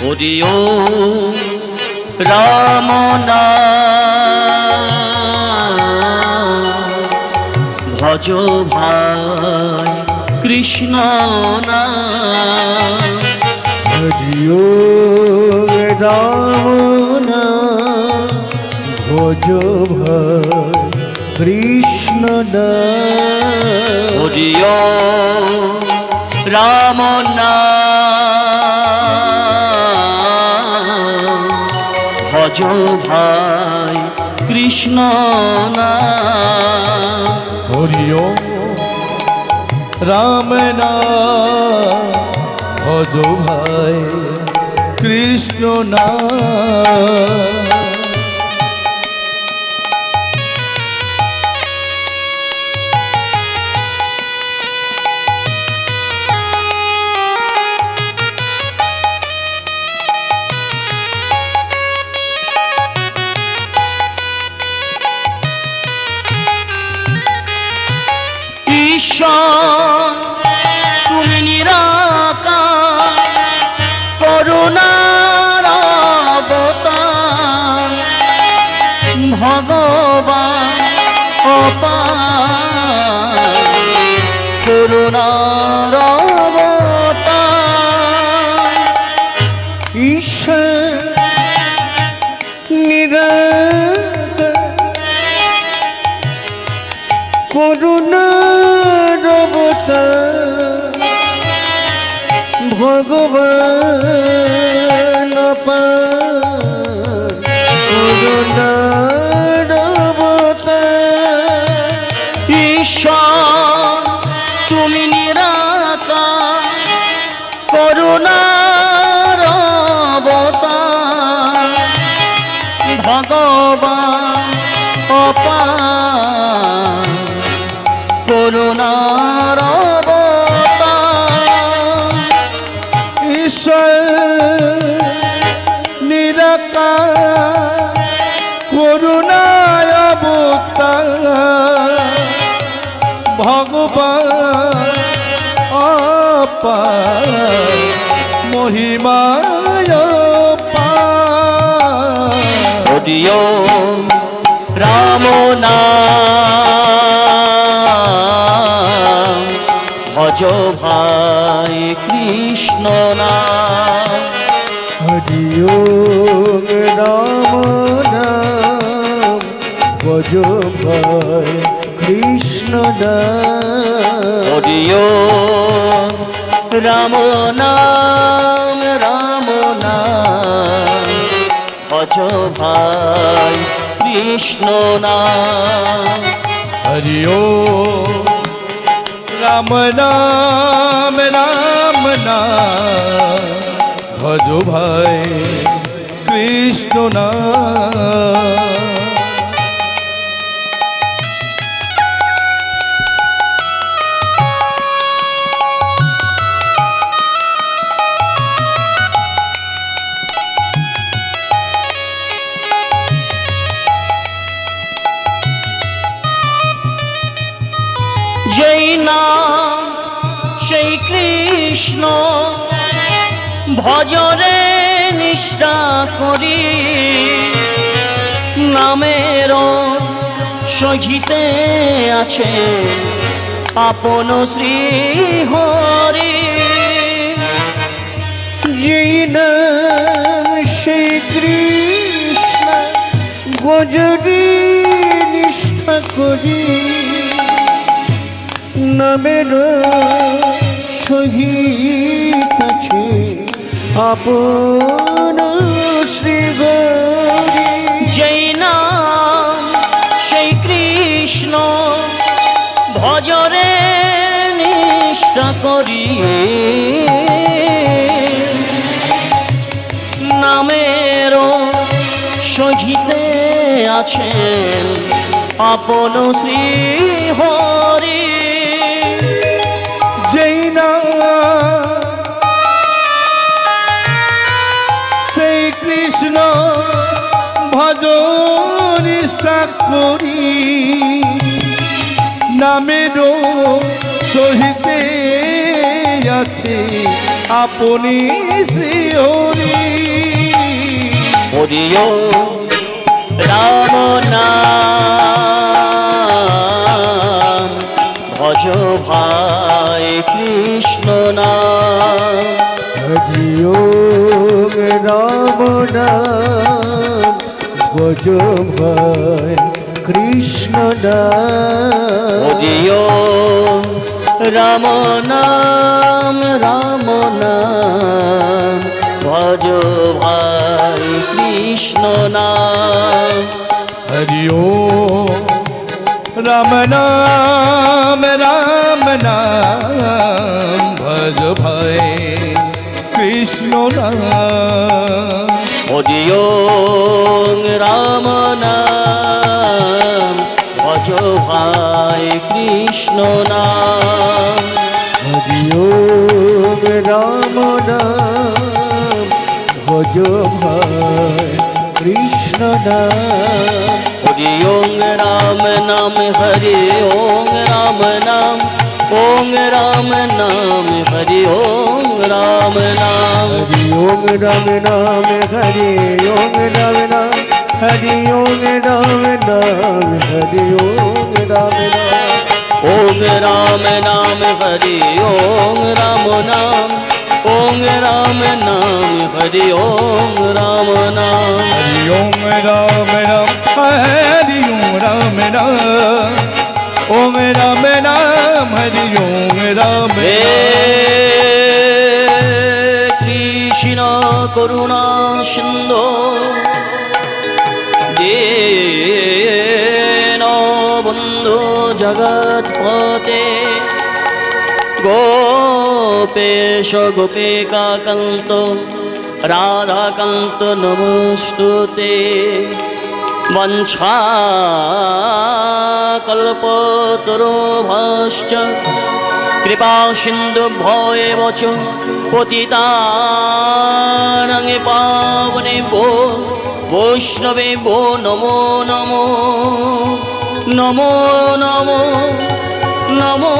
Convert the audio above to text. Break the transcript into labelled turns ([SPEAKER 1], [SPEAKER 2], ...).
[SPEAKER 1] হরিও রাম ভজ ভাই কৃষ্ণ না।
[SPEAKER 2] হরিও রাম ভজ ভাই কৃষ্ণ নাম
[SPEAKER 1] হরিও রাম নাম ভাই কৃষ্ণ নাম
[SPEAKER 2] হরিও রাম নাম ভজ ভাই কৃষ্ণ নাম
[SPEAKER 1] ভগবান অপার
[SPEAKER 2] নিরাকার করুণায় ভগবান অপার মহিমায়
[SPEAKER 1] রাম নাম। ভজ ভাই কৃষ্ণ নাম।
[SPEAKER 2] রাম নাম ভজ ভাই কৃষ্ণ নাম।
[SPEAKER 1] হরিও রাম নাম রাম নাম। ভজ ভাই কৃষ্ণ নাম।
[SPEAKER 2] হরিও রাম নাম রাম নাম। ভজ ভাই কৃষ্ণ নাম
[SPEAKER 1] যেই নাম সেই কৃষ্ণ ভজরে নিষ্ঠা করি। নামের সহিতে আছে আপন শ্রী হরি
[SPEAKER 2] নাম সেই কৃষ্ণ, গজরি নিষ্ঠা করি। নামের সহিত আছে আপন শ্রী
[SPEAKER 1] নাম সেই কৃষ্ণ ভজরে নিষ্ঠা করি নামের সহিতে আছেন আপন শ্রী হরি
[SPEAKER 2] কৃষ্ণ ভজ নিষ্ঠা করি। নামের সহিতে আছে আপনি শ্রী হরি
[SPEAKER 1] হরিও রাম ভজ ভাই কৃষ্ণ
[SPEAKER 2] হরি ওম রাম নাম ভজ ভাই, কৃষ্ণ
[SPEAKER 1] হরিও রাম নাম। রাম নাম ভজ ভাই কৃষ্ণ নাম
[SPEAKER 2] হরি ওম রাম নাম রাম নাম ভজ ভাই
[SPEAKER 1] হরিও রাম নাম ভজ ভাই কৃষ্ণ নাম।
[SPEAKER 2] হরি রাম নাম ভজ ভাই কৃষ্ণ নাম।
[SPEAKER 1] হরি ওং রাম নাম হরি ওং রাম নাম। ॐ राम नाम हरि ओं राम नाम
[SPEAKER 2] हरि ओं राम नाम हरि ओं राम नाम हरि ओं राम नाम हरि ओं राम राम
[SPEAKER 1] ॐ राम नाम हरि ओं राम नाम ॐ राम नाम हरि ॐ राम नाम
[SPEAKER 2] হরি ওম রাম
[SPEAKER 1] কৃষ্ণ করুণা সিন্ধু। বন্ধু জগৎপতে গোপেশ গোপিকা কান্ত রাধাকান্ত নমস্তুতে। वञ्छाकल्पतरुभश्च कृपा सिन्धुभ्यो एव च पतितानङ् पावने भो वैष्णवे भो नमो नमो नमो नमो नमो